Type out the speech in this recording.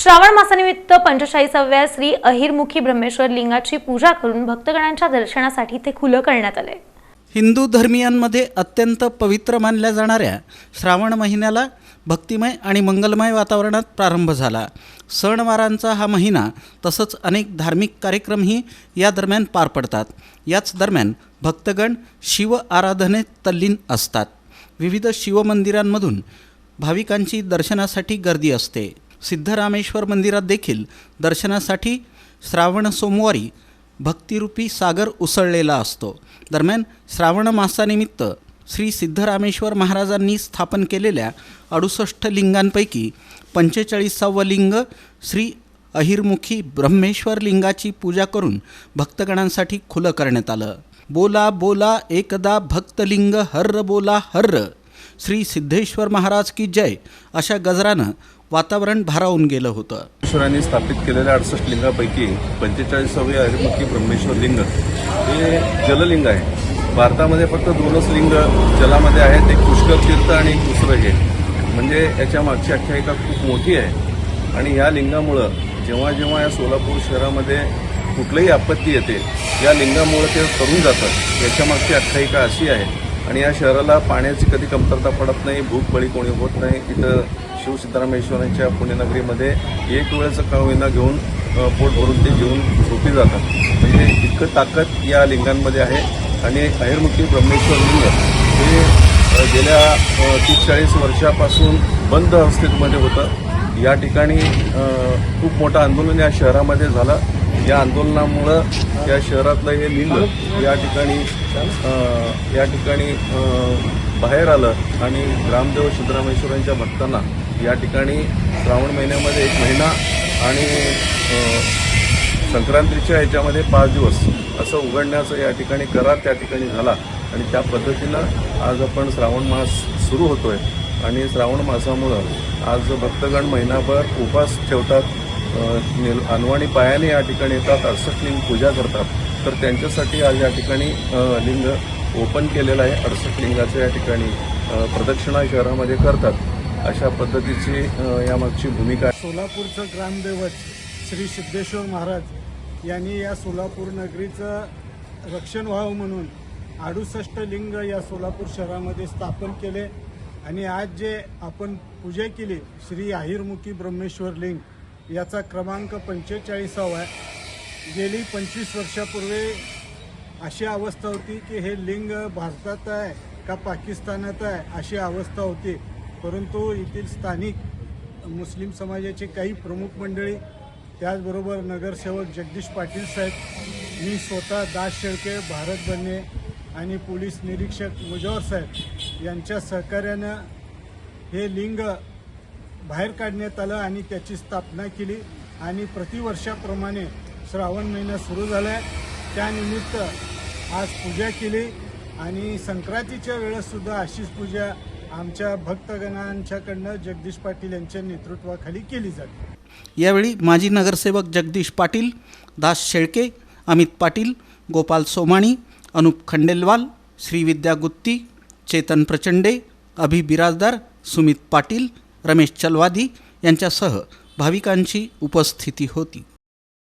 श्रावण मासानिमित्त पंचेचाळीसाव्या श्री अहिरमुखी ब्रह्मेश्वर लिंगाची पूजा करून भक्तगणांच्या दर्शनासाठी ते खुलं करण्यात आले हिंदू धर्मियांमध्ये अत्यंत पवित्र मानल्या जाणाऱ्या श्रावण महिन्याला भक्तिमय आणि मंगलमय वातावरणात प्रारंभ झाला. सणवारांचा हा महिना तसंच अनेक धार्मिक कार्यक्रमही या दरम्यान पार पडतात. याच दरम्यान भक्तगण शिव आराधनेत तल्लीन असतात. विविध शिवमंदिरांमधून भाविकांची दर्शनासाठी गर्दी असते. सिद्धरामेश्वर मंदिरात देखील दर्शनासाठी श्रावण सोमवारी भक्तिरूपी सागर उसळलेला असतो. दरम्यान श्रावण मासानिमित्त श्री सिद्धरामेश्वर महाराजांनी स्थापन केलेल्या अडुसष्ट लिंगांपैकी पंचेचाळीसावं लिंग श्री अहिरमुखी ब्रह्मेश्वर लिंगाची पूजा करून भक्तगणांसाठी खुलं करण्यात आलं. बोला बोला एकदा भक्तलिंग हर्र बोला हर्र. श्री सिद्धेश्वर महाराज की जय अशा गजरानं वातावरण भारावून गेलं होतं. ईश्वरांनी स्थापित केलेल्या अडसष्ट लिंगापैकी पंचेचाळीसावे अरिमुखी ब्रह्मेश्वर लिंग. हे जललिंग आहे. भारतामध्ये फक्त दोनच लिंग जलामध्ये आहेत. एक पुष्कर तीर्थ आणि एक दुसरं हे. म्हणजे याच्या मागची आख्यायिका खूप मोठी आहे. आणि या लिंगामुळं जेव्हा जेव्हा या सोलापूर शहरामध्ये कुठलीही आपत्ती येते या लिंगामुळं ते तरून जातात. याच्या मागची आख्यायिका अशी आहे. आणि या शहराला पाण्याची कधी कमतरता पडत नाही भूक बळी कोणी होत नाही. इथं शिवसिद्धरामेश्वरांच्या पुण्यनगरीमध्ये एक वेळेचं का होईना घेऊन पोट भरून ते घेऊन झोपी जातात. म्हणजे इतकं ताकद या लिंगांमध्ये आहे. आणि अहिरमुखी ब्रह्मेश्वर लिंग हे गेल्या तीस चाळीस वर्षापासून बंद अवस्थेमध्ये होतं. या ठिकाणी खूप मोठं आंदोलन या शहरामध्ये झालं. या आंदोलनामुळं या शहरातलं हे लिंग या ठिकाणी या ठिकाणी बाहेर आलं आणि ग्रामदेव सिद्धरामेश्वरांच्या भक्तांना या ठिकाणी श्रावण महिन्यामध्ये एक महिना आणि संक्रांतीच्या ह्याच्यामध्ये पाच दिवस असं उघडण्याचं या ठिकाणी करार त्या ठिकाणी झाला. आणि त्या पद्धतीनं आज आपण श्रावण मास सुरू होतोय. आणि श्रावण मासामुळं आज भक्तगण महिनाभर उपास ठेवतात. अनवाणी पायाने या ठिकाणी येतात अडसष्ट लिंग पूजा करतात. तर त्यांच्यासाठी आज या ठिकाणी लिंग ओपन केलेलं आहे. अडसष्ट लिंगाचं या ठिकाणी प्रदक्षिणा शहरामध्ये करतात. अशा पद्धतीची यामागची भूमिका आहे. सोलापूरचं ग्रामदैवत श्री सिद्धेश्वर महाराज यांनी या सोलापूर नगरीचं रक्षण व्हावं म्हणून अडुसष्ट लिंग या सोलापूर शहरामध्ये स्थापन केले. आणि आज जे आपण पूजा केली श्री आहिरमुखी ब्रह्मेश्वर लिंग याचा क्रमांक पंचेचाळीसावा आहे. गेली पंचवीस वर्षापूर्वी अशी अवस्था होती की हे लिंग भारतात आहे का पाकिस्तानात आहे अशी अवस्था होती. परंतु येथील स्थानिक मुस्लिम समाजाचे काही प्रमुख मंडळी त्याचबरोबर नगरसेवक जगदीश पाटील साहेब मी स्वतः दास शेळके भारत बन्ने आणि पोलीस निरीक्षक मुजोर साहेब यांच्या सहकार्यानं हे लिंग बाहेर काढण्यात आलं आणि त्याची स्थापना केली. आणि प्रतिवर्षाप्रमाणे श्रावण महिना सुरू झाला आहे त्यानिमित्त आज पूजा केली. आणि संक्रांतीच्या वेळेससुद्धा अशीच पूजा आमच्या भक्तगणांच्याकडनं जगदीश पाटील यांच्या नेतृत्वाखाली केली जाते. यावेळी माजी नगरसेवक जगदीश पाटील दास शेळके अमित पाटील गोपाल सोमाणी अनुप खंडेलवाल श्रीविद्या गुत्ती चेतन प्रचंडे अभि बिराजदार सुमित पाटील रमेश चलवादी यांच्यासह भाविकांची उपस्थिती होती.